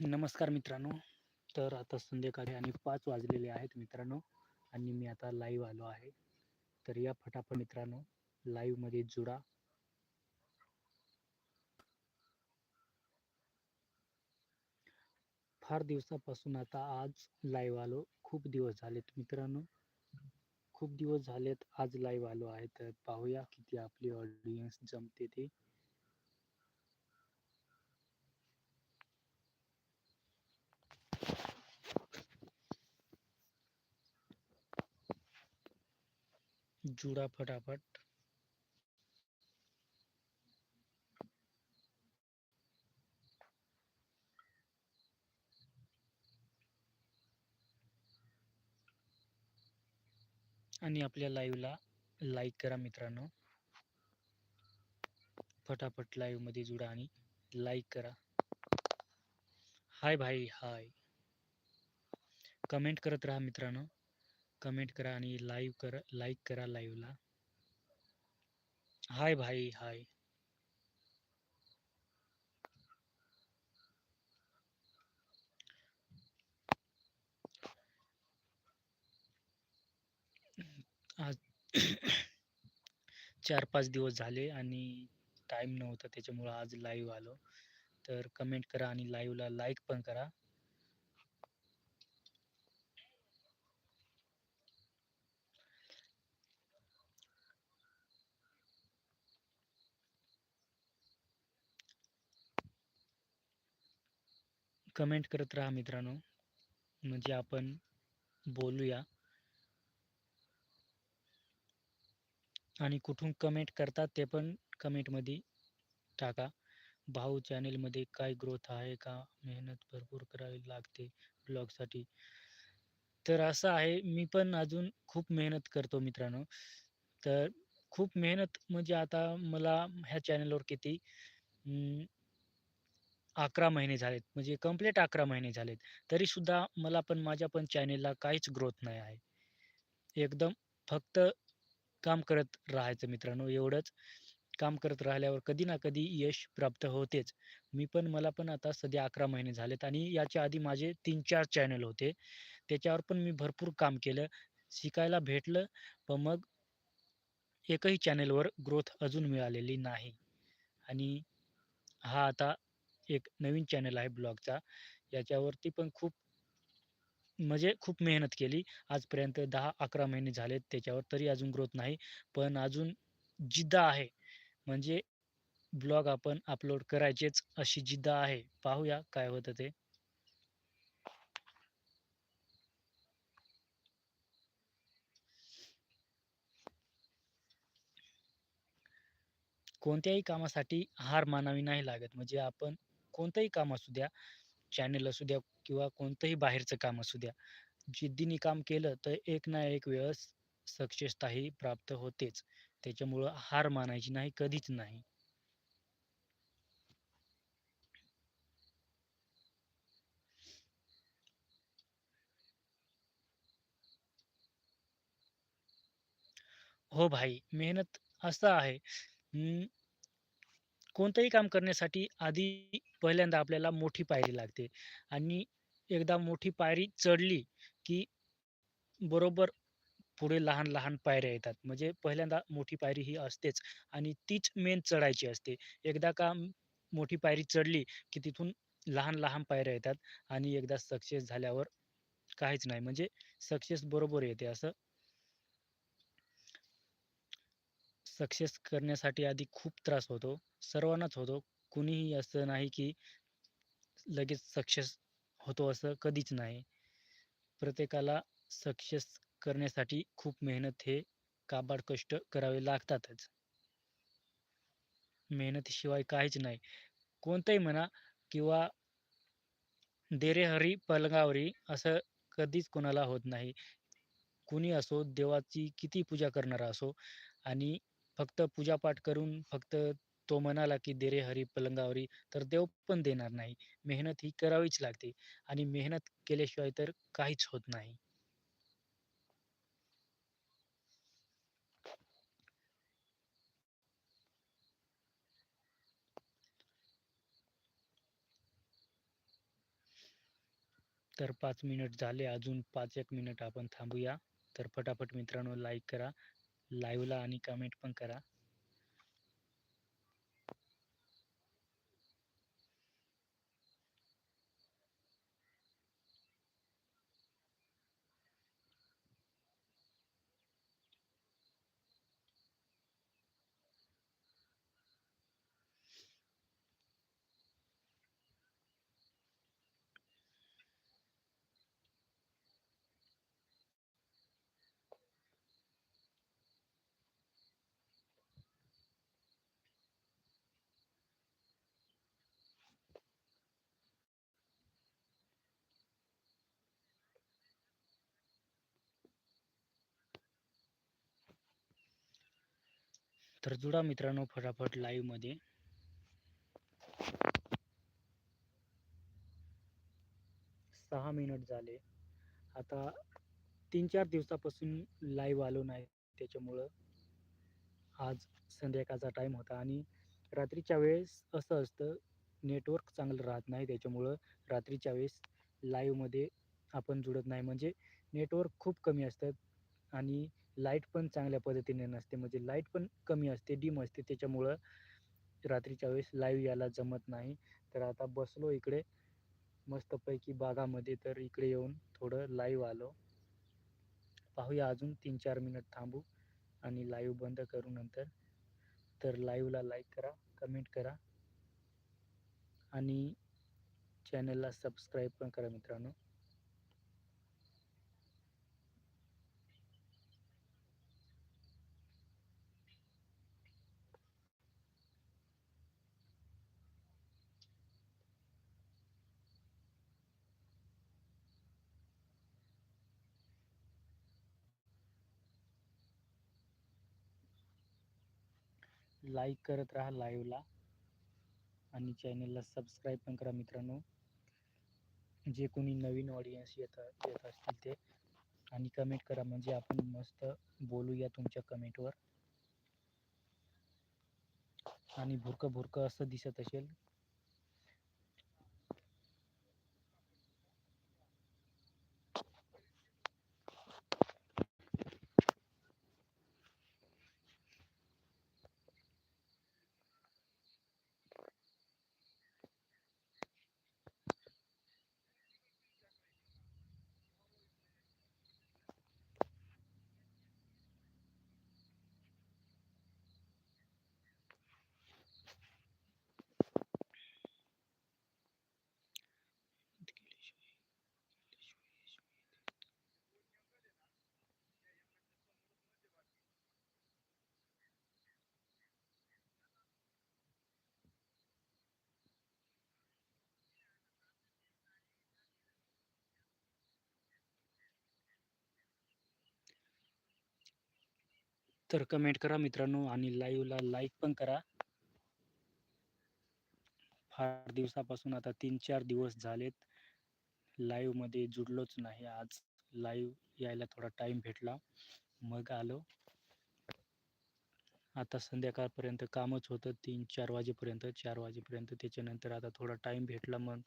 नमस्कार मित्रांनो. तर आता संध्याकाळी आणि पाच वाजलेले आहेत मित्रांनो आणि मी आता लाईव्ह आलो आहे. तर या फटाफट मित्रांनो लाईव्हमध्ये जुडा. फार दिवसापासून आता आज लाईव्ह आलो. खूप दिवस झालेत मित्रांनो. खूप दिवस झालेत आज लाईव्ह आलो आहे. तर पाहूया किती आपली ऑडियन्स जमते ते. जुडा फटाफट. आणि आपल्या लाईव्हला लाईक करा मित्रांनो. फटाफट लाईव्हमध्ये जुडा आणि लाईक करा. हाय भाई हाय कमेंट करत राहा मित्रांनो. कमेंट करा आणि लाईव्ह करा लाईक करा लाईव्हला हाय भाई हाय आज चार पाच दिवस झाले आणि टाईम नव्हता त्याच्यामुळं आज लाईव्ह आलो. तर कमेंट करा आणि लाईव्हला लाईक पण करा. कमेंट करत राहा मित्रांनो. म्हणजे आपण बोलूया. आणि कुठून कमेंट करतात ते पण कमेंटमध्ये टाका. भाऊ चॅनेलमध्ये काय ग्रोथ आहे का? मेहनत भरपूर करावी लागते ब्लॉगसाठी तर असं आहे मी पण अजून खूप मेहनत करतो मित्रांनो. तर खूप मेहनत म्हणजे आता मला ह्या चॅनलवर किती अकरा महिने झालेत म्हणजे कंप्लीट अकरा महिने झालेत. तरीसुद्धा मला पण माझ्या पण चॅनेलला काहीच ग्रोथ नाही आहे. एकदम फक्त काम करत राहायचं मित्रांनो एवढंच. काम करत राहिल्यावर कधी ना कधी यश प्राप्त होतेच. मी पण मला पण आता सध्या अकरा महिने झालेत आणि याच्या आधी माझे तीन चार चॅनल होते. त्याच्यावर पण मी भरपूर काम केलं शिकायला भेटलं पण मग एकही चॅनेलवर ग्रोथ अजून मिळालेली नाही. आणि हा आता एक नवीन चॅनल आहे ब्लॉगचा. याच्यावरती पण खूप म्हणजे खूप मेहनत केली. आजपर्यंत दहा अकरा महिने झालेत. त्याच्यावर तरी अजून ग्रोथ नाही. पण अजून जिद्द आहे. म्हणजे ब्लॉग आपण अपलोड करायचेच अशी जिद्द आहे. पाहूया काय होतं ते. कोणत्याही कामासाठी हार मानावी नाही लागत. म्हणजे आपण कोणतंही काम असू द्या चॅनल असू द्या किंवा कोणतंही बाहेरचं काम असू द्या जिद्दीने काम केलं तर एक ना एक वेळेस सक्सेसताही प्राप्त होतेच. त्याच्यामुळं हार मानायची नाही कधीच नाही. हो भाई मेहनत असं आहे. कोणतंही काम करण्यासाठी आधी पहिल्यांदा आपल्याला मोठी पायरी लागते. आणि एकदा मोठी पायरी चढली की बरोबर पुढे लहान लहान पायऱ्या येतात. म्हणजे पहिल्यांदा मोठी पायरी ही असतेच आणि तीच मेन चढायची असते. एकदा का मोठी पायरी चढली की तिथून लहान लहान पायऱ्या येतात आणि एकदा सक्सेस झाल्यावर काहीच नाही. म्हणजे सक्सेस बरोबर येते असं सक्सेस करण्यासाठी आधी खूप त्रास होतो. सर्वांनाच होतो. कुणीही असं नाही की लगेच सक्सेस होतो असं कधीच नाही. प्रत्येकाला सक्सेस करण्यासाठी खूप मेहनत हे काबाड कष्ट करावे लागतातच. मेहनतीशिवाय काहीच नाही. कोणतंही म्हणा किंवा देरेहरी पलगावरी पलंगावरी असं कधीच कोणाला होत नाही. कुणी असो देवाची किती पूजा करणारा असो आणि फक्त पूजापाठ करून फक्त तो म्हणाला की देरे हरी पलंगावरी. तर देव पण देणार नाही. मेहनत ही करावीच लागते आणि मेहनत केल्याशिवाय तर काहीच होत नाही. तर पाच मिनिट झाले. अजून पाच एक मिनिट आपण थांबूया. तर फटाफट मित्रांनो लाईक करा. लाईव्हला आणि कमेंट पण करा. तर जुडा मित्रांनो फटाफट लाईव्हमध्ये सहा मिनिट झाले. आता तीन चार दिवसापासून लाईव्ह आलो नाही. त्याच्यामुळं आज संध्याकाळचा टाईम होता आणि रात्रीच्या वेळेस असं असतं नेटवर्क चांगलं राहत नाही. त्याच्यामुळं रात्रीच्या वेळेस लाईव्हमध्ये आपण जुळत नाही. म्हणजे नेटवर्क खूप कमी असतात आणि लाइट पण चांगल्या पद्धतीने नसते. म्हणजे लाइट पण कमी असते डिम असते. त्याच्यामुळं रात्रीच्या वेळेस लाईव्ह यायला जमत नाही. तर आता बसलो इकडे. मस्तपैकी बागामध्ये तर इकडे येऊन थोडं लाईव्ह आलो. पाहूया अजून तीन चार मिनिट थांबू आणि लाईव्ह बंद करू नंतर. तर लाईव्हला लाईक करा कमेंट करा. आणि चॅनलला सबस्क्राईब पण करा मित्रांनो. लाईक करत राहा लाईव्हला आणि चॅनलला सबस्क्राईब पण करा मित्रांनो. जे कोणी नवीन ऑडियन्स येत येत असतील ते. आणि कमेंट करा म्हणजे आपण मस्त बोलूया तुमच्या कमेंटवर आणि भुरकं भुरकं असं दिसत असेल तर कमेंट करा मित्रांनो आणि लाईव्हला लाईक पण करा. फार दिवसापासून आता तीन चार दिवस झालेत. लाईव्हमध्ये जुडलोच नाही. आज लाईव्ह यायला थोडा टाईम भेटला. मग आलो. आता संध्याकाळपर्यंत कामच होतं. तीन चार वाजेपर्यंत चार वाजेपर्यंत. त्याच्यानंतर आता थोडा टाईम भेटला मग.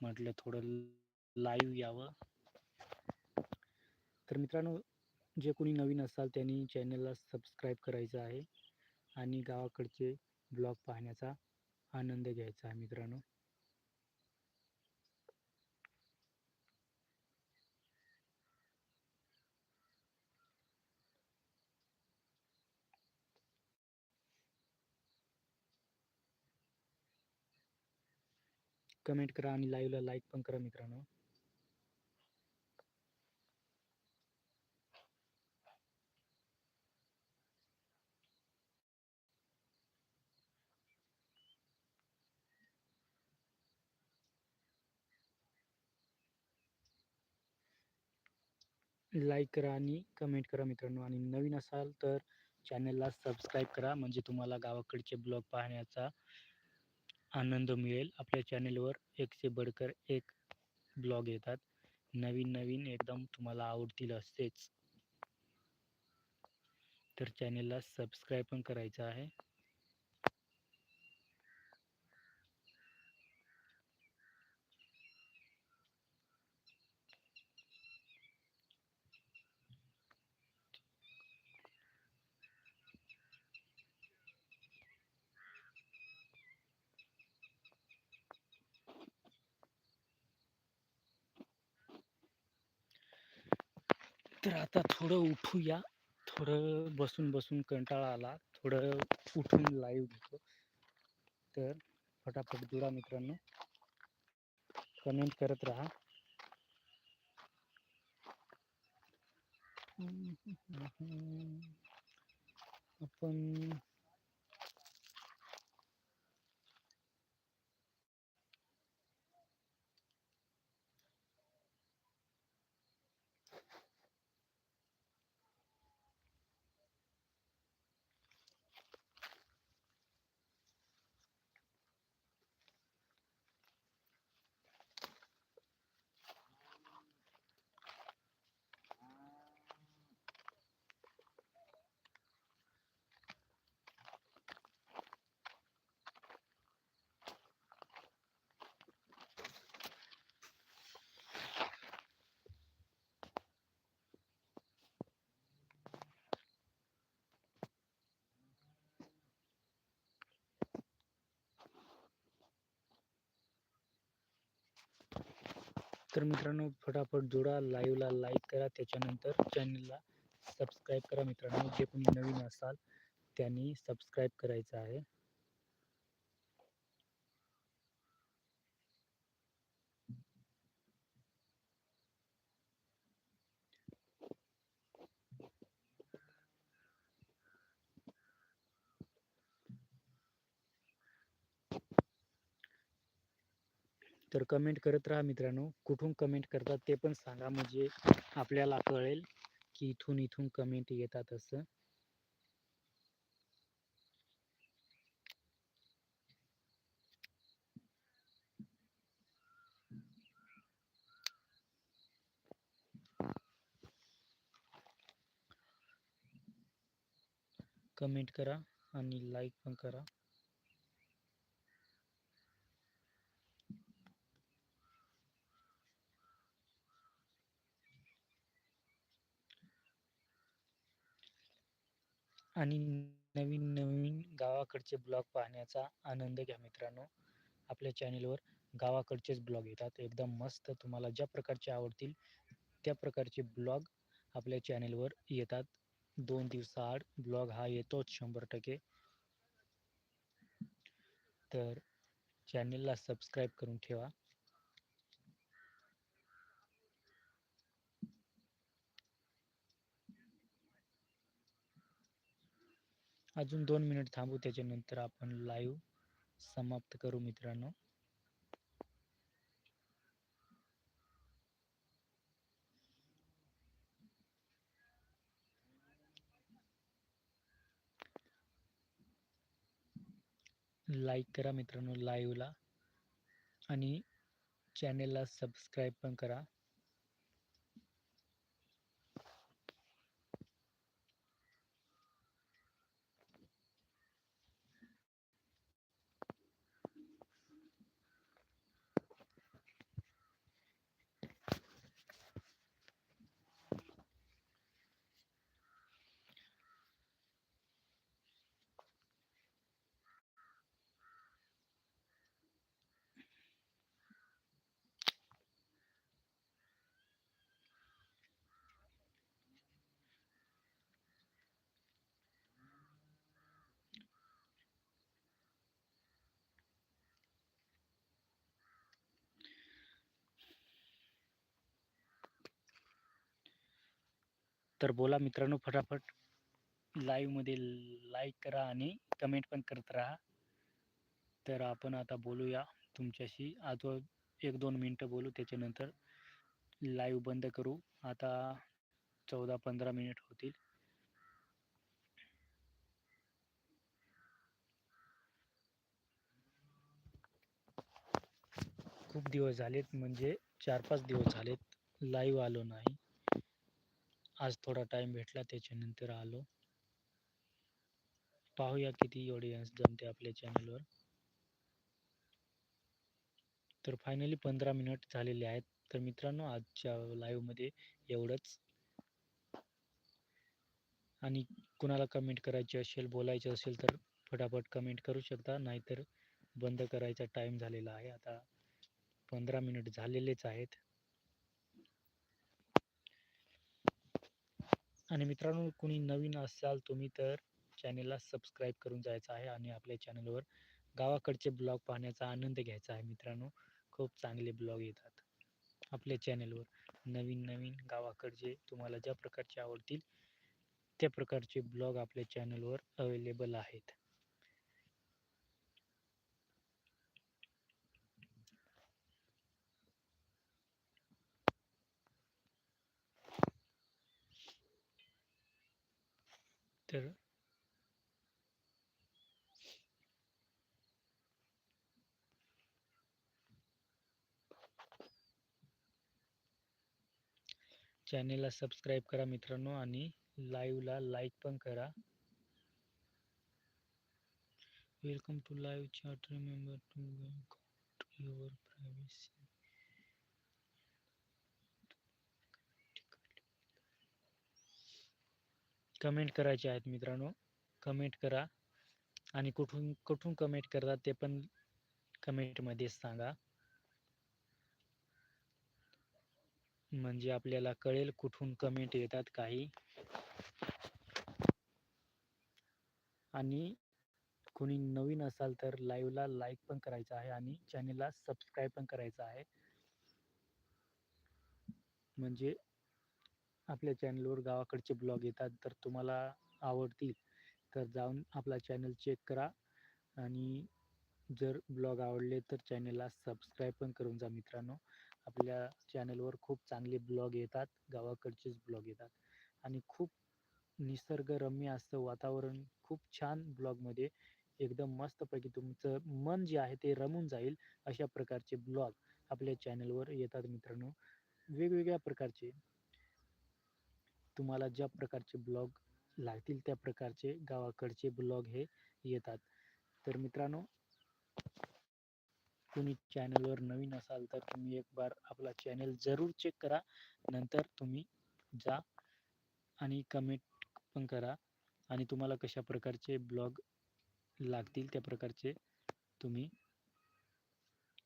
म्हटलं थोडं लाईव्ह यावं. तर मित्रांनो जे कोणी नवीन असाल त्यांनी चॅनलला सबस्क्राईब करायचं आहे आणि गावाकडचे ब्लॉग पाहण्याचा आनंद घ्यायचा आहे मित्रांनो. कमेंट करा आणि लाईव्हला लाईक पण करा मित्रांनो. लाईक करा आणि कमेंट करा मित्रांनो. आणि नवीन असाल तर चॅनलला सबस्क्राईब करा. म्हणजे तुम्हाला गावाकडचे ब्लॉग पाहण्याचा आनंद मिळेल. आपल्या चॅनलवर एकशे बडकर एक ब्लॉग येतात. नवीन नवीन एकदम तुम्हाला आवडतील असतेच तर चॅनलला सबस्क्राईब पण करायचं आहे. तर आता थोडं उठूया. थोडं बसून बसून कंटाळा आला. थोडं उठून लाईव्ह घेतो. तर फटाफट जुडा मित्रांनो. कमेंट करत राहा. आपण तर मित्रांनो फटाफट जोडा लाईव्हला लाईक करा. त्याच्यानंतर चॅनलला सबस्क्राईब करा मित्रांनो. जे कोणी नवीन असाल त्यांनी सबस्क्राईब करायचं आहे. तर कमेंट करत राहा मित्रांनो कुठून कमेंट करतात ते पण सांगा. म्हणजे आपल्याला कळेल की इथून इथून कमेंट येतात असं. कमेंट करा आणि लाईक पण करा. आणि नवीन नवीन गावाकडचे ब्लॉग पाहण्याचा आनंद घ्या मित्रांनो. आपल्या चॅनेलवर गावाकडचेच ब्लॉग येतात. एकदम मस्त तुम्हाला ज्या प्रकारचे आवडतील त्या प्रकारचे ब्लॉग आपल्या चॅनेलवर येतात. दोन दिवसाआड ब्लॉग हा येतोच शंभर टक्के. तर चॅनेलला सबस्क्राईब करून ठेवा. अजून दोन मिनिट थांबू त्याच्यानंतर आपण लाईव्ह समाप्त करू मित्रांनो. लाईक करा मित्रांनो लाईव्हला आणि चॅनेलला सबस्क्राईब पण करा. तर बोला मित्रांनो फटाफट लाईव्हमध्ये लाईक करा आणि कमेंट पण करत राहा. तर आपण आता बोलूया तुमच्याशी. अजून एक दोन मिनटं बोलू त्याच्यानंतर लाईव्ह बंद करू. आता चौदा पंधरा मिनिट होतील. खूप दिवस झालेत म्हणजे चार पाच दिवस झालेत लाईव्ह आलो नाही. आज थोडा टाइम भेटला त्याच्यानंतर आलो. पाहूया किती ऑडियन्स जमते आपल्या चॅनलवर तर फायनली पंधरा मिनिट झालेले आहेत. तर मित्रांनो आजच्या लाईव्हमध्ये एवढंच. आणि कुणाला कमेंट करायची असेल बोलायचं असेल तर फटाफट कमेंट करू शकता. नाहीतर बंद करायचा टाईम झालेला आहे. आता पंधरा मिनिट झालेलेच आहेत. आणि मित्रांनो कोणी नवीन असाल तुम्ही तर चॅनेलला सबस्क्राईब करून जायचं आहे आणि आपल्या चॅनलवर गावाकडचे ब्लॉग पाहण्याचा आनंद घ्यायचा आहे मित्रांनो. खूप चांगले ब्लॉग येतात आपल्या चॅनलवर. नवीन नवीन गावाकडचे तुम्हाला ज्या प्रकारचे आवडतील त्या प्रकारचे ब्लॉग आपल्या चॅनलवर अवेलेबल आहेत. तर चॅनेलला सबस्क्राईब करा मित्रांनो आणि लाईव्हला लाईक पण करा. Welcome to live chat remember to comment करायचे आहेत मित्रांनो. कमेंट करा. आणि कुठून कुठून कमेंट करतात ते पण कमेंटमध्ये सांगा. म्हणजे आपल्याला कळेल कुठून कमेंट येतात काही. आणि कोणी नवीन असाल तर लाईव्हला लाईक पण करायचं आहे आणि चॅनेलला सबस्क्राईब पण करायचं आहे. म्हणजे आपल्या चॅनलवर गावाकडचे ब्लॉग येतात तर तुम्हाला आवडतील तर जाऊन आपला चॅनल चेक करा. आणि जर ब्लॉग आवडले तर चॅनलला सबस्क्राईब पण करून जा मित्रांनो. आपल्या चॅनलवर खूप चांगले ब्लॉग येतात गावाकडचेच ब्लॉग येतात. आणि खूप निसर्गरम्य असतं वातावरण खूप छान ब्लॉगमध्ये. एकदम मस्तपैकी तुमचं मन जे आहे ते रमून जाईल अशा प्रकारचे ब्लॉग आपल्या चॅनलवर येतात मित्रांनो. वेगवेगळ्या प्रकारचे. तुम्हाला ज्या प्रकारचे ब्लॉग लागतील त्या प्रकारचे गावाकडचे ब्लॉग हे येतात. तर मित्रांनो तुम्ही चॅनलवर नवीन असाल तर तुम्ही एक बार आपला चॅनल जरूर चेक करा. नंतर तुम्ही जा आणि कमेंट पण करा. आणि तुम्हाला कशा प्रकारचे ब्लॉग लागतील त्या प्रकारचे तुम्ही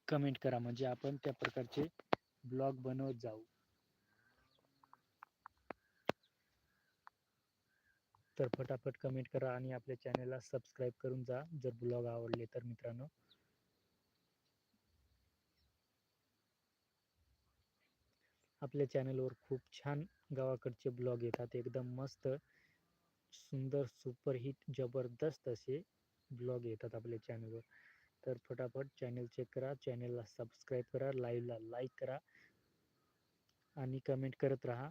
कमेंट करा. म्हणजे आपण त्या प्रकारचे ब्लॉग बनवत जाऊ. तर फटाफट कमेंट करा आणि आपल्या चॅनलला सबस्क्राईब करून जा जर ब्लॉग आवडले तर मित्रांनो. आपल्या चॅनलवर खूप छान गावाकडचे ब्लॉग येतात. एकदम मस्त सुंदर सुपरहिट जबरदस्त असे ब्लॉग येतात आपल्या चॅनलवर तर फटाफट चॅनल चेक करा चॅनलला सबस्क्राईब करा लाईव्हला लाईक करा आणि कमेंट करत राहा.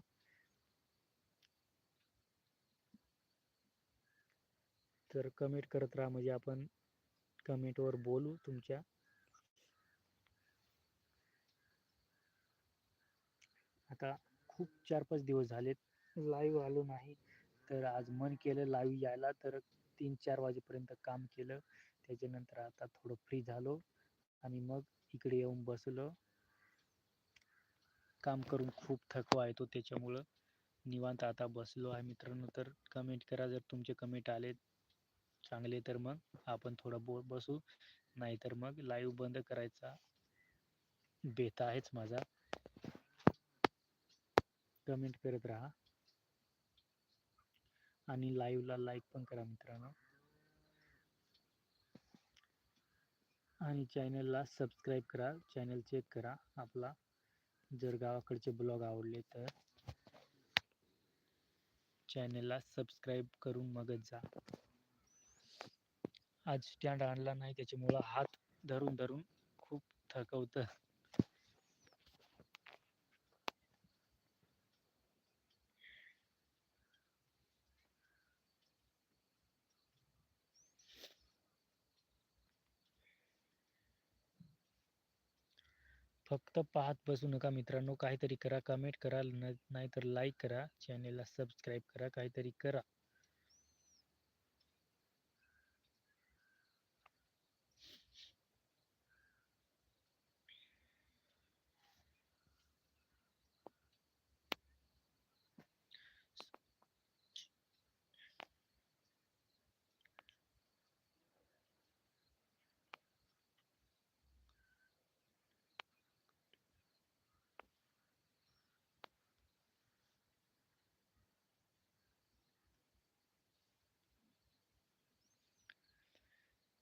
तर कमेंट करत राहा. म्हणजे आपण कमेंटवर बोलू तुमच्या. आता खूप चार पाच दिवस झालेत. लाईव्ह आलो नाही. तर आज मन केलं लाईव्ह यायला. तर तीन चार वाजेपर्यंत काम केलं. त्याच्यानंतर आता थोडं फ्री झालो. आणि मग इकडे येऊन बसलो. काम करून खूप थकवा येतो त्याच्यामुळं. निवांत आता बसलो आहे मित्रांनो. तर कमेंट करा जर तुमचे कमेंट आले चांगले तर मग आपण थोडं बो बसू. नाहीतर मग लाईव्ह बंद करायचा बेत आहेच माझा. कमेंट करत राहा. आणि लाईव्हला लाईक पण करा मित्रांनो. आणि चॅनलला सबस्क्राईब करा. चॅनल चेक करा आपला. जर गावाकडचे ब्लॉग आवडले तर. चॅनलला सबस्क्राईब करून मगच जा. आज स्टँड आणला नाही. त्याच्यामुळं हात धरून धरून खूप थकवतं. फक्त पाहत बसू नका मित्रांनो. काहीतरी करा कमेंट करा. नाहीतर लाईक करा. चॅनेलला सबस्क्राईब करा. काहीतरी करा.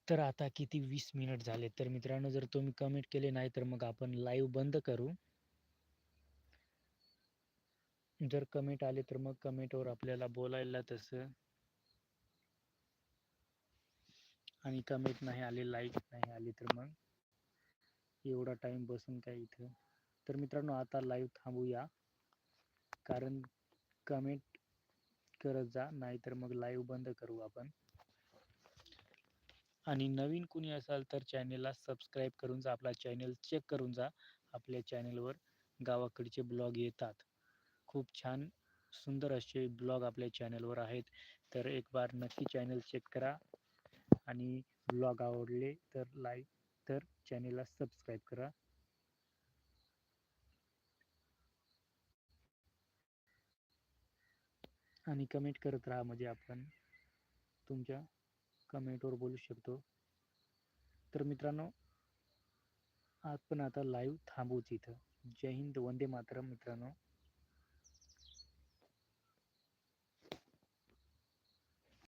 तर आता किती वीस मिनिट झाले. तर मित्रांनो जर तुम्ही कमेंट केले नाही तर मग आपण लाईव्ह बंद करू. जर कमेंट आले तर मग कमेंटवर आपल्याला बोलायला तसं आणि कमेंट नाही आले, लाईक नाही आली तर मग एवढा टाइम बसून काय इथं. तर मित्रांनो आता लाईव्ह थांबूया. कारण कमेंट करत जा, नाहीतर मग लाईव्ह बंद करू आपण. आणि नवीन कुणी असाल तर चॅनेलला सबस्क्राईब करून जा. आपला चॅनेल चेक करून जा. आपल्या चॅनेलवर गावाकडचे ब्लॉग येतात. खूप छान सुंदर असे ब्लॉग आपल्या चॅनेलवर आहेत. तर एक बार नक्की चॅनल चेक करा आणि ब्लॉग आवडले तर लाईक तर चॅनेलला सबस्क्राईब करा. आणि कमेंट करत राहा म्हणजे आपण तुमच्या कमेंटवर बोलू शकतो. तर मित्रांनो आपण आता लाईव्ह थांबूच इथं. जय हिंद, वंदे मातरम मित्रांनो.